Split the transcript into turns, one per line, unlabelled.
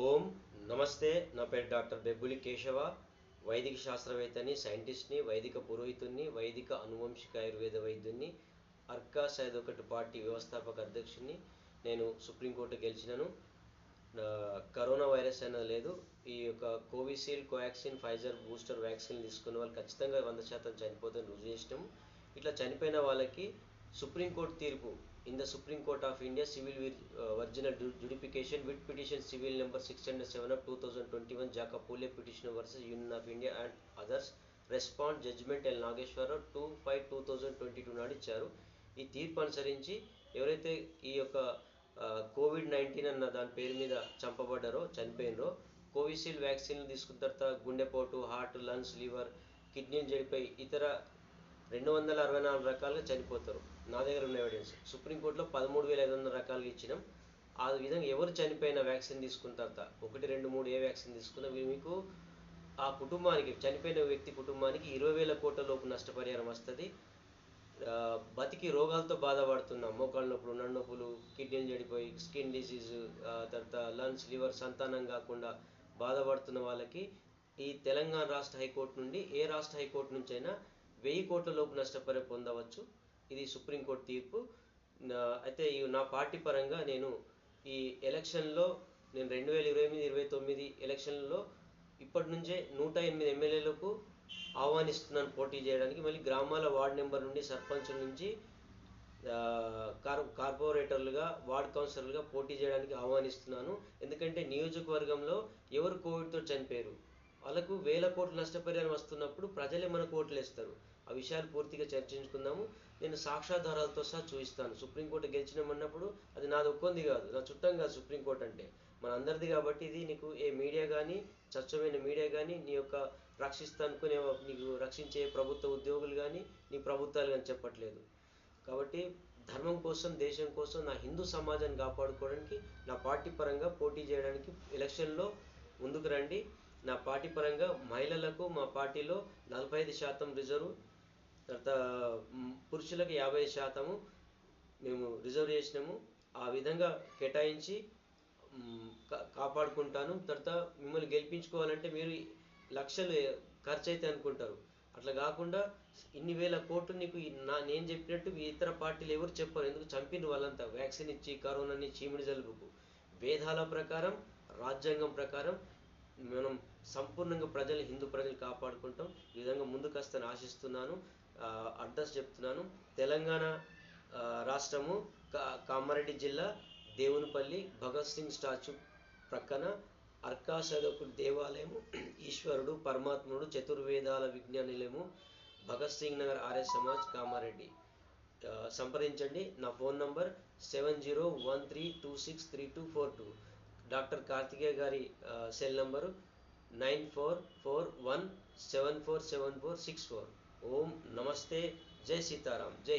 ఓం నమస్తే నా పేరు డాక్టర్ బెబ్బులి కేశవ. వైదిక శాస్త్రవేత్తని సైంటిస్ట్ని వైదిక పురోహితుణ్ణి వైదిక అనువంశిక ఆయుర్వేద వైద్యుణ్ణి అర్కా సైద్ ఒకటి పార్టీ వ్యవస్థాపక అధ్యక్షుడిని నేను సుప్రీంకోర్టు గెలిచినాను. కరోనా వైరస్ అనేది లేదు. ఈ యొక్క Covishield Covaxin Pfizer booster vaccine తీసుకున్న వాళ్ళు ఖచ్చితంగా వంద శాతం చనిపోతుంది రుజువు చేసినాము. ఇట్లా చనిపోయిన వాళ్ళకి సుప్రీంకోర్టు తీర్పు. In the supreme court of India civil original jurisdiction with petition civil number six hundred seven of two thousand twenty one Jacob Puliyel petition versus union of India and others respond judgment L Nageswara Rao two five two thousand twenty two నాడు ఇచ్చారు. ఈ తీర్పు అనుసరించి ఎవరైతే ఈ యొక్క Covid nineteen అన్న దాని పేరు మీద చంపబడ్డారో చనిపోయినరో కోవిషీల్డ్ వ్యాక్సిన్లు తీసుకున్న తర్వాత గుండెపోటు హార్ట్ లంగ్స్ లివర్ కిడ్నీలు చెడిపోయి ఇతర రెండు వందల అరవై నాలుగు రకాలుగా చనిపోతారు. నా దగ్గర ఉన్న ఎవిడెన్స్ సుప్రీంకోర్టులో పదమూడు వేల ఐదు వందల రకాలుగా ఇచ్చినాం. ఆ విధంగా ఎవరు చనిపోయిన వ్యాక్సిన్ తీసుకున్న తర్వాత ఒకటి రెండు మూడు ఏ వ్యాక్సిన్ తీసుకున్నా మీకు ఆ కుటుంబానికి చనిపోయిన వ్యక్తి కుటుంబానికి ఇరవై వేల కోట్ల లోపు నష్టపరిహారం వస్తుంది. బతికి రోగాలతో బాధపడుతున్న మోకాళ్ళ నొప్పులు నడు నొప్పులు కిడ్నీలు చెడిపోయి స్కిన్ డిసీజ్ తర్వాత లంగ్స్ లివర్ సంతానం కాకుండా బాధపడుతున్న వాళ్ళకి ఈ తెలంగాణ రాష్ట్ర హైకోర్టు నుండి ఏ రాష్ట్ర హైకోర్టు నుంచి అయినా వెయ్యి కోట్ల లోపు నష్టపరి పొందవచ్చు. ఇది సుప్రీంకోర్టు తీర్పు. అయితే ఈ నా పార్టీ పరంగా నేను ఈ ఎలక్షన్లో నేను రెండు వేల ఇరవై ఎనిమిది ఇరవై తొమ్మిది ఎలక్షన్లో ఇప్పటి నుంచే నూట ఎనిమిది ఎమ్మెల్యేలకు ఆహ్వానిస్తున్నాను పోటీ చేయడానికి. మళ్ళీ గ్రామాల వార్డు నెంబర్ నుండి సర్పంచ్ నుంచి కార్ కార్పొరేటర్లుగా వార్డ్ కౌన్సిలర్లుగా పోటీ చేయడానికి ఆహ్వానిస్తున్నాను. ఎందుకంటే నియోజకవర్గంలో ఎవరు కోవిడ్తో చనిపోయారు? వాళ్ళకు వేల కోట్లు నష్టపరిహారం వస్తున్నప్పుడు ప్రజలే మన కోట్లు వేస్తారు. ఆ విషయాలు పూర్తిగా చర్చించుకుందాము. నేను సాక్ష్యాధారాలతో సహా చూపిస్తాను. సుప్రీంకోర్టు గెలిచినామన్నప్పుడు అది నాది ఒక్కొంది కాదు. నా చుట్టం కాదు సుప్రీంకోర్టు అంటే. మన అందరిది కాబట్టి ఇది నీకు ఏ మీడియా కానీ స్వచ్ఛమైన మీడియా కానీ నీ యొక్క రక్షిస్తానుకునే నీకు రక్షించే ప్రభుత్వ ఉద్యోగులు కానీ నీ ప్రభుత్వాలు కానీ చెప్పట్లేదు. కాబట్టి ధర్మం కోసం దేశం కోసం నా హిందూ సమాజాన్ని కాపాడుకోవడానికి నా పార్టీ పరంగా పోటీ చేయడానికి ఎలక్షన్లో ముందుకు రండి. నా పార్టీ పరంగా మహిళలకు మా పార్టీలో నలభై ఐదు శాతం రిజర్వ్ తర్వాత పురుషులకు యాభై శాతము మేము రిజర్వ్ చేసినాము. ఆ విధంగా కేటాయించి కాపాడుకుంటాను. తర్వాత మిమ్మల్ని గెలిపించుకోవాలంటే మీరు లక్షలు ఖర్చు అయితే అనుకుంటారు. అట్లా కాకుండా ఇన్ని వేల కోట్లు నీకు నా నేను చెప్పినట్టు ఇతర పార్టీలు ఎవరు చెప్పరు. ఎందుకు? చంపిన వాళ్ళంతా. వ్యాక్సిన్ ఇచ్చి కరోనాని చీమిడి జలుబుకు వేదాల ప్రకారం రాజ్యాంగం ప్రకారం మనం సంపూర్ణంగా ప్రజలు హిందూ ప్రజలు కాపాడుకుంటాం. ఈ విధంగా ముందుకు వస్తాను ఆశిస్తున్నాను. అడ్రస్ చెప్తున్నాను. తెలంగాణ రాష్ట్రము కా- కామారెడ్డి జిల్లా దేవునిపల్లి భగత్ సింగ్ స్టాచ్యూ ప్రక్కన అర్కాశదకుడు దేవాలయము ఈశ్వరుడు పరమాత్ముడు చతుర్వేదాల విజ్ఞానిలయము భగత్ సింగ్ నగర్ ఆర్ఎస్ సమాజ్ కామారెడ్డి. సంప్రదించండి. నా phone number seven zero one three two six three two four two. Doctor Karthikeya గారి cell number nine four four one seven four seven four six four. ఓం నమస్తే జై సీతారాం జై